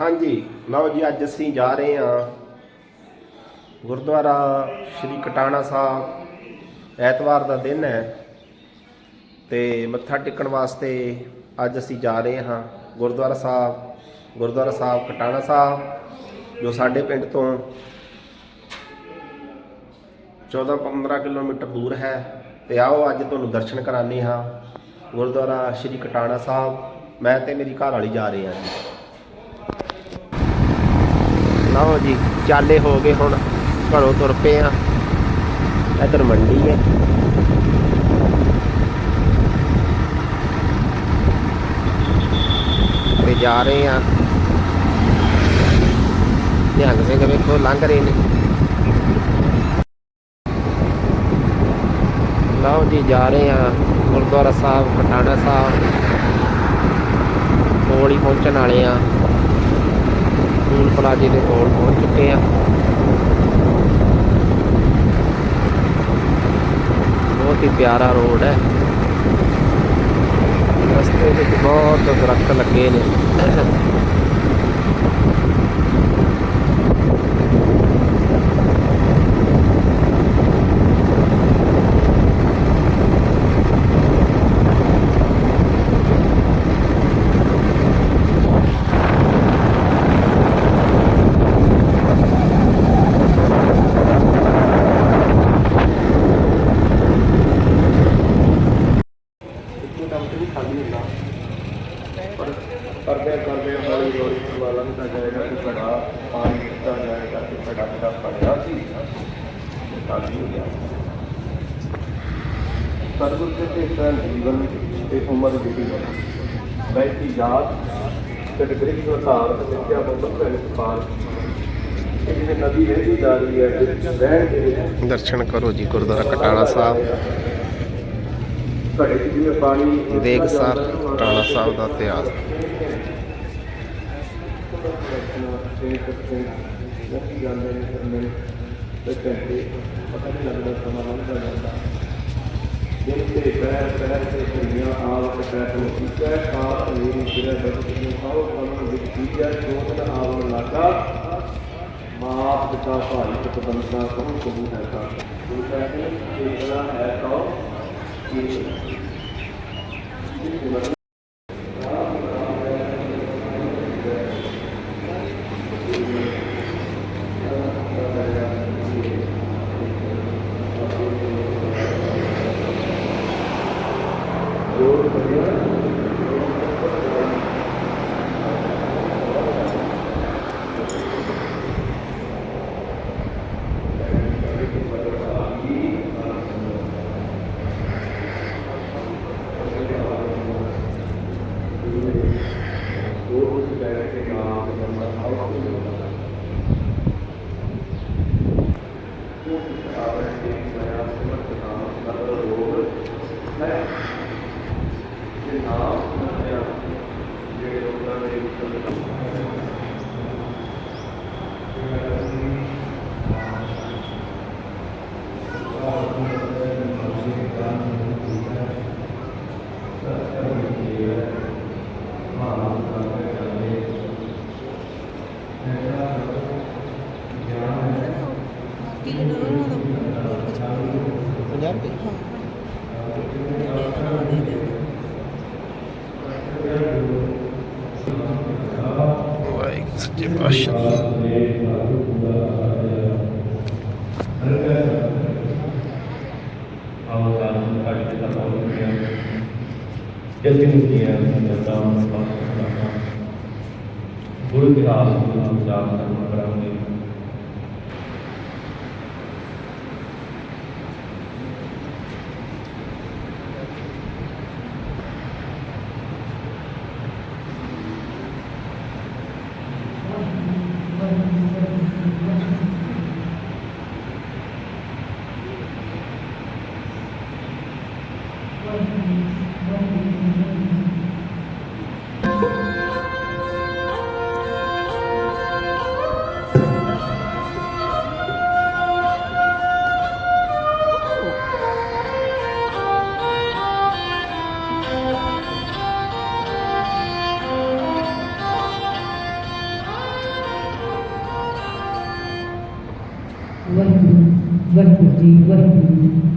ਹਾਂਜੀ, ਲਓ ਜੀ, ਅੱਜ ਅਸੀਂ ਜਾ ਰਹੇ ਹਾਂ ਗੁਰਦੁਆਰਾ ਸ਼੍ਰੀ ਕਟਾਣਾ ਸਾਹਿਬ। ਐਤਵਾਰ ਦਾ ਦਿਨ ਹੈ ਤੇ ਮੱਥਾ ਟੇਕਣ ਵਾਸਤੇ ਅੱਜ ਅਸੀਂ ਜਾ ਰਹੇ ਹਾਂ ਗੁਰਦੁਆਰਾ ਸਾਹਿਬ ਗੁਰਦੁਆਰਾ ਸਾਹਿਬ ਕਟਾਣਾ ਸਾਹਿਬ, ਜੋ ਸਾਡੇ ਪਿੰਡ ਤੋਂ 14-15 ਕਿਲੋਮੀਟਰ ਦੂਰ ਹੈ। ਤੇ ਆਓ, ਅੱਜ ਤੁਹਾਨੂੰ ਦਰਸ਼ਨ ਕਰਾਉਂਦੇ ਹਾਂ ਗੁਰਦੁਆਰਾ ਸ਼੍ਰੀ ਕਟਾਣਾ ਸਾਹਿਬ। ਮੈਂ ਤੇ ਮੇਰੀ ਘਰ ਵਾਲੀ ਜਾ ਰਹੇ ਹਾਂ ਜੀ। ਲਓ ਜੀ, ਚਾਲੇ ਹੋ ਗਏ ਹੁਣ, ਘਰੋਂ ਤੁਰ ਪਏ ਆ ਇਧਰ ਮੰਡੀ ਹੈ। ਤੇ ਜਾ ਰਹੇ ਆ ਨਿਹੰਗ ਸਿੰਘ ਵੇਖੋ ਲੰਘ ਰਹੇ ਨੇ। ਲਓ ਜੀ, ਜਾ ਰਹੇ ਆ ਗੁਰਦੁਆਰਾ ਸਾਹਿਬ ਕਟਾਣਾ ਸਾਹਿਬ। ਕੋਲ ਹੀ ਪਹੁੰਚਣ ਵਾਲੇ ਆ ਟੂਲ ਪਲਾਜ਼ੇ ਦੇ ਕੋਲ ਪਹੁੰਚ ਚੁੱਕੇ ਆ ਬਹੁਤ ਹੀ ਪਿਆਰਾ ਰੋਡ ਹੈ। ਰਸਤੇ ਵਿੱਚ ਬਹੁਤ ਦਰਖਤ ਲੱਗੇ ਨੇ ਇੱਕੋ ਦਮ ਤੇ ਵੀ ਖਾਲੀ ਹੁੰਦਾ ਪਰ ਕਰਦੇ ਕਰਦੇ ਹੌਲੀ ਹੌਲੀ ਪ੍ਰਵਾਹ ਲੰਘਦਾ ਜਾਏਗਾ ਕਿ ਘੜਾ ਪਾਣੀ ਦਿੱਤਾ ਜਾਏਗਾ ਕਿ ਘੜਾ ਘੜਾ ਭਰਿਆ ਸੀ ਖਾਲੀ ਹੋ ਗਿਆ ਸਤਿਗੁਰ ਦੇ ਭੇਟਾ ਜੀਵਨ ਤੇ ਉਮਰ ਬੀਤੀ ਬੈਠੀ ਯਾਦ ਤੇ ਗ੍ਰਿਹ ਨੂੰ ਧਾਰ ਤੇ ਮਿੱਥਿਆ ਬੰਧਨ ਭੈਣ ਪਾਰ ਇਹ ਜਿਵੇਂ ਨਦੀ ਵਹਿੰਦੀ ਜਾ ਰਹੀ ਹੈ ਰਹਿਣ ਦੇ ਵਿੱਚ ਦਰਸ਼ਨ ਕਰੋ ਜੀ ਗੁਰਦੁਆਰਾ ਕਟਾਣਾ ਸਾਹਿਬ। ਘੜੇ ਜਿਵੇਂ ਪਾਣੀ ਦੇਖ ਸਰ ਕਟਾਣਾ ਸਾਹਿਬ ਦਾ ਇਤਿਹਾਸ। ਜਾਂਦੇ ਨੇ ਤੇ ਘੰਟੇ ਪਤਾ ਨਹੀਂ ਲੱਗਦਾ ਸਮਾਂ ਲੰਘਦਾ ਜਾਂਦਾ। ਦਿਨ ਤੇ ਪੈਰ ਪੈਰ ਤੇ ਦੁਨੀਆ ਆਵਤ ਪੈਰ ਨੂੰ ਕੀਤੇ ਪਾਪ ਮੇਰੀ ਸਿਰੇ ਦਰਦ ਨੂੰ ਆਓ ਕਮਨ ਵਿੱਚ ਕੀਆ ਚੋਦਨ ਆਵਣ ਲਾਗਾ ਮਾਪ ਪਿਤਾ ਭਾਈ ਪੁੱਤ ਬੰਦਾ ਕਹੂੰ ਕਬੂ ਹੈ ਤਾਂ ਗੁਰੂ ਸਾਹਿਬ ਨੇ ਚੇਤਨਾ ਹੈ ਤਾਂ ਕਿ पंजाब के ਵਾਹਿਗੁਰੂ ਸੱਚੇ ਪਾਤਸ਼ਾਹ ਜਤਿਨ ਕੀਆ ਸੰਤਾਂ ਗੁਰੂ ਇਤਿਹਾਸ ਨੂੰ ਜਾਣ ਕਰਮ ਕਰਾਂਗੇ What would you, what would you?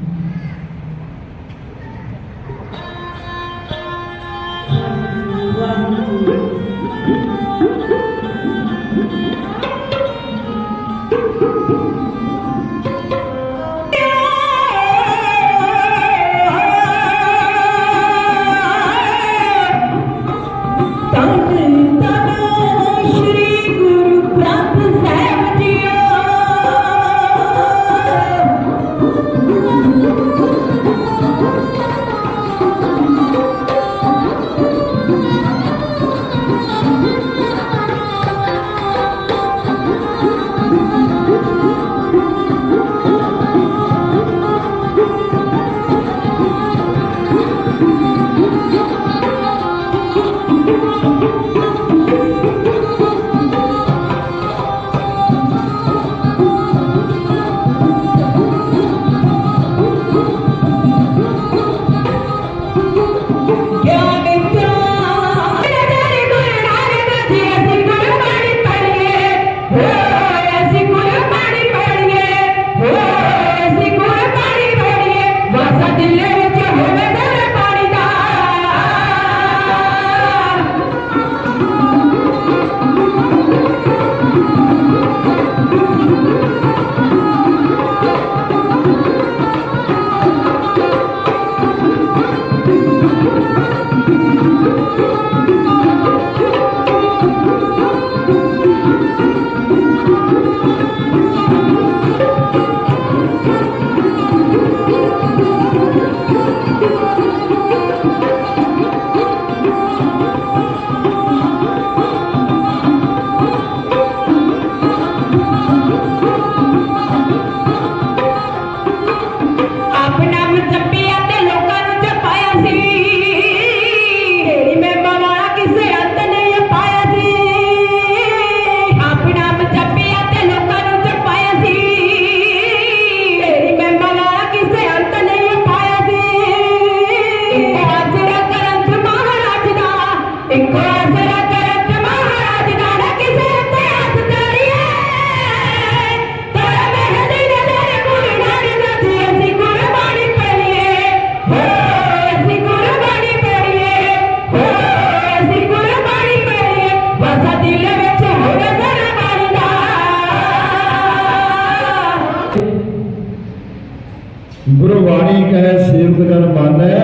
ਕਹੈ ਸੇਵਕ ਜਨ ਮਾਨੈ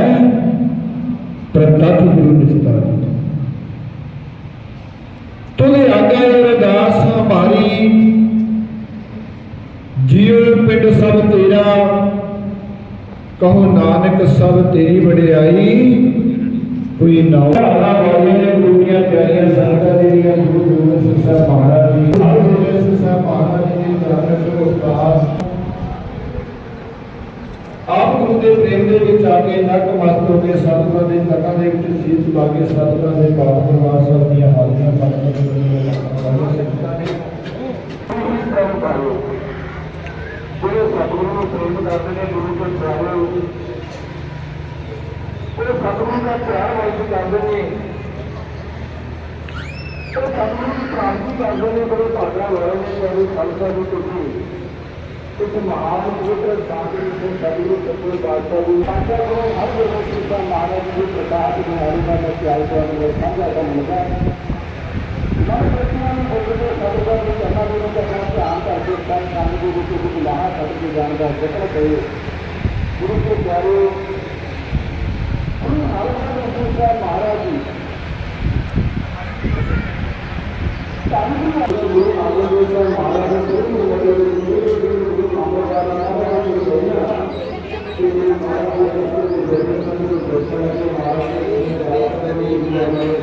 ਪ੍ਰਤੱਖ ਗੁਰੂ ਨਿਸਤਾਰ ਤੁਲੇ ਆਗੇ ਅਰਦਾਸ ਹਮਾਰੀ ਜੀਵ ਪਿੰਡ ਸਭ ਤੇਰਾ ਕਹੋ ਨਾਨਕ ਸਭ ਤੇਰੀ ਵਡਿਆਈ ਕੋਈ ਨਾ ਆਲਾ ਵਾਲੇ ਨੇ ਗੁਰੂ ਦੀਆਂ ਪਿਆਰੀਆਂ ਸੰਗਤਾਂ ਜਿਹੜੀਆਂ ਗੁਰੂ ਗੋਬਿੰਦ ਸਿੰਘ ਸਾਹਿਬ ਮਹਾਰਾਜ ਜੀ ਗੁਰੂ ਗੋਬਿੰਦ ਸਿੰਘ ਸਾਹਿਬ ਮਹਾਰਾਜ ਜੀ ਦੇ ਧਾਰਮਿਕ ਉਸਤਾਦ ਆਪ ਗੁਰੂ ਦੇ ਪ੍ਰੇਮ ਦੇ ਵਿੱਚ ਆ ਕੇ ਨਕ ਮਸਤ ਹੋ ਕੇ ਸਤਿਗੁਰਾਂ ਦੇ ਤਕਾਂ ਦੇ ਵਿੱਚ ਸੀਸ ਲਾ ਕੇ ਸਤਿਗੁਰਾਂ ਦੇ ਬਾਪ ਪਰਿਵਾਰ ਸਭ ਦੀਆਂ ਹਾਜ਼ਰੀਆਂ ਪੜ੍ਹਨ ਦੇ ਲਈ ਸੰਗਤਾਂ ਨੇ ਜਿਹੜੇ ਸਤਿਗੁਰੂ ਨੂੰ ਪ੍ਰੇਮ ਕਰਦੇ ਨੇ, ਗੁਰੂ ਦੇ ਪਿਆਰੇ ਉਹ ਸਤਿਗੁਰੂ ਦਾ ਪਿਆਰ ਵਾਲੀ ਕਰਦੇ ਨੇ ਉਹ ਸਤਿਗੁਰੂ ਦੀ ਪ੍ਰਾਪਤੀ ਕਰਦੇ ਨੇ, ਬੜੇ ਭਾਗਾਂ ਵਾਲੇ ਨੇ ਜਿਹੜੀ ਖਾਲਸਾ ਦੀ ਤੁਸੀਂ ਇੱਕ ਮਹਾਨ ਪਵਿੱਤਰ ਸਾਧੂ ਦੇ ਸਤਿਗੁਰੂ ਸਤਿਗੁਰੂ ਬਾਦਸ਼ਾਹ ਦੀ ਸਾਡਾ ਕੋਲ ਹਰ ਵੇਲੇ ਕਿਰਪਾ ਮਹਾਰਾਜ ਜੀ ਪ੍ਰਕਾਸ਼ ਬਿਹਾਰੀ ਦਾ ਮੈਂ ਪਿਆਰ ਤੁਹਾਨੂੰ ਸਾਂਝਾ ਕਰਨ ਲੱਗਾ ਮਨ ਪ੍ਰਤਿਮਾਨ ਨੂੰ ਬੋਲਦੇ ਸਤਿਗੁਰੂ ਦੇ ਚਰਨਾਂ ਦੇ ਵਿੱਚ ਆਪਣਾ ਧਿਆਨ ਕਰਕੇ ਸਭ ਕੰਮ ਦੇ ਵਿੱਚ ਇੱਕ ਲਾਹਾ ਕੱਢ ਕੇ ਜਾਣ ਦਾ ਜ਼ਿਕਰ ਕਰੇ ਗੁਰੂ ਕੇ ਪਿਆਰੇ ਗੁਰੂ ਹਰਿਗੋਬਿੰਦ ਸਾਹਿਬ ਮਹਾਰਾਜ ਜੀ ਸਾਨੂੰ ਗੁਰੂ ਹਰਿਗੋਬਿੰਦ ਸਾਹਿਬ ਮਹਾਰਾਜ ਦੇ ਗੁਰੂ ਵੱਡੇ ਗੁਰੂ ਗੁਰੂ ਅਮਰਦਾਸ ਮਹਾਰਾਜ ਜੀ ਦੇ ਹੋਇਆ ਕਿ ਗੁਰੂ ਮਹਾਰਾਜ ਦੇ ਦਰਸ਼ਨ ਸੰਗਤ ਦੇ ਦਰਸ਼ਨ ਕੇ ਮਹਾਰਾਜ ਦੇ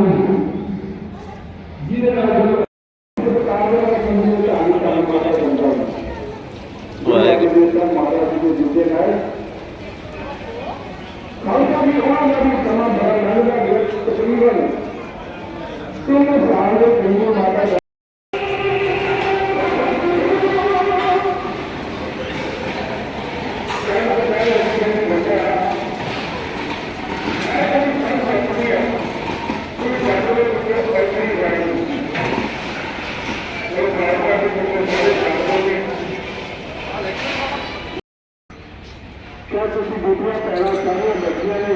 ਉਹਨਾਂ ਦਾ ਵੀ ਸਮਾਂ ਬੜਾ ਲੰਘਦਾ ਗਿਆ ਤਕਰੀਬਨ ਤਿੰਨ ਸਾਲ ਦੇ ਪਿੰਡੋਂ ਮਾਤਾ ਦਾ ਕਿਆ ਤੁਸੀਂ ਬੂਟੀਆਂ ਪੈਣਾ ਚਾਹੁੰਦੇ ਬੱਚਿਆਂ ਨੇ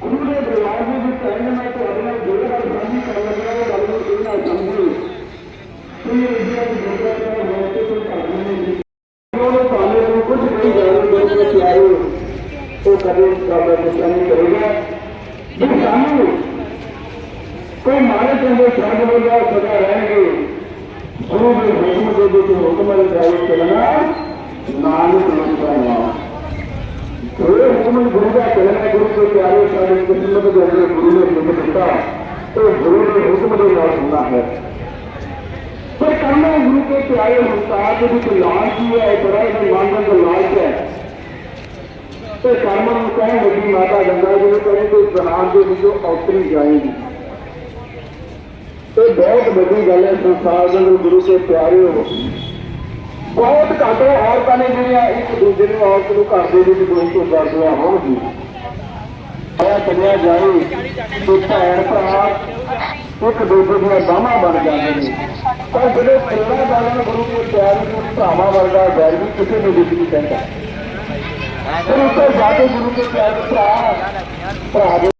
ਗੁਰੂ ਦੇ ਦਰਬਾਰ ਦੇ ਵਿੱਚ ਕਹਿਣ ਮੈਂ ਤੁਹਾਡੇ ਨਾਲ ਜੋ ਗੱਲ ਸਾਂਝੀ ਕਰਨ ਲੱਗਾ ਉਹ ਗੱਲ ਨੂੰ ਇਹ ਨਾ ਸਮਝੋ ਕੋਈ ਇੰਡੀਆ ਦੀ ਗੁਰਦਾ ਦਾ ਹੋ ਕੇ ਕੋਈ ਘਰ ਨਹੀਂ ਉਹਨੇ ਪਾਲੇ ਨੂੰ ਕੁਝ ਨਹੀਂ ਜਾਣ ਦੇ ਕੇ ਆਏ ਉਹ ਸਾਡਾ ਗੁੱਸਾ ਕਰੇਗਾ। ਜੇ ਸਾਨੂੰ ਕੋਈ ਮਾਰੇ ਚੰਗੇ ਛੱਡ ਹੋਗਾ ਸਦਾ ਰਹਿਣਗੇ। ਗੁਰੂ ਦੇ ਹੁਕਮ ਦੇ ਵਿੱਚ ਹੁਕਮ ਦੇ ਜਾਏ ਚੱਲਣਾ, ਨਾਨਕ ਲੋਕਾਂ ਨਾਮ ਕੋਈ ਹੁਕਮ ਗੁਰੂ ਦਾ ਚੱਲਣਾ, ਗੁਰੂ ਦੇ ਪਿਆਰੇ ਸਾਡੇ ਕਿਸਮਤ ਦੇ ਅੰਦਰ ਗੁਰੂ ਨੇ ਲਿਖ ਦਿੱਤਾ, ਉਹ ਗੁਰੂ ਦੇ ਹੁਕਮ ਦੇ ਨਾਲ ਹੁੰਦਾ ਹੈ। ਪਰ ਕਰਨਾ ਗੁਰੂ ਕੇ ਪਿਆਰੇ ਉਸਤਾਦ ਦੇ ਵਿੱਚ ਲਾਜ ਕੀ ਹੈ ਬੜਾ ਹੀ ਮੰਗਣ ਦਾ ਲਾਜ ਹੈ। ਤੇ ਕਰਮ ਨੂੰ ਕਹਿਣ ਵੱਡੀ ਮਾਤਾ ਗੰਗਾ ਜੀ ਨੂੰ ਕਹੇ ਕਿ ਜਹਾਨ ਦੇ ਵਿੱਚੋਂ ਔਤਰੀ ਜਾਏਗੀ। ਇਹ ਬਹੁਤ ਵੱਡੀ ਗੱਲ ਹੈ, ਸੰਸਾਰ ਦੇ ਗੁਰੂ ਕੇ ਪਿਆਰੇ ਹੋ। ਬਹੁਤ ਘੱਟ ਔਰਤਾਂ ਨੇ ਜਿਹੜੀਆਂ ਇੱਕ ਦੂਜੇ ਨੂੰ ਔਰਤ ਨੂੰ ਘਰ ਦੇ ਵਿੱਚ ਦੋਸਤ ਤੋਂ ਕਰਦੀਆਂ ਹੋਣਗੀ ਆਇਆ ਚੱਲਿਆ ਜਾਏ ਤੇ ਭੈਣ ਭਰਾ ਇੱਕ ਦੂਜੇ ਦੀਆਂ ਬਾਹਾਂ ਬਣ ਜਾਂਦੇ ਨੇ। ਪਰ ਜਿਹੜੇ ਪ੍ਰੇਮਾ ਬਾਲਨ ਗੁਰੂ ਕੇ ਪਿਆਰੇ ਨੂੰ ਭਰਾਵਾਂ ਵਰਗਾ ਗੈਰ ਵੀ ਕਿਸੇ ਨੂੰ ਵੀ ਨਹੀਂ ਕਹਿੰਦਾ ਫਿਰ ਉੱਤੇ ਜਾ ਕੇ ਗੁਰੂ ਕੇ ਪਿਆਰੇ ਭਰਾ ਭਰਾ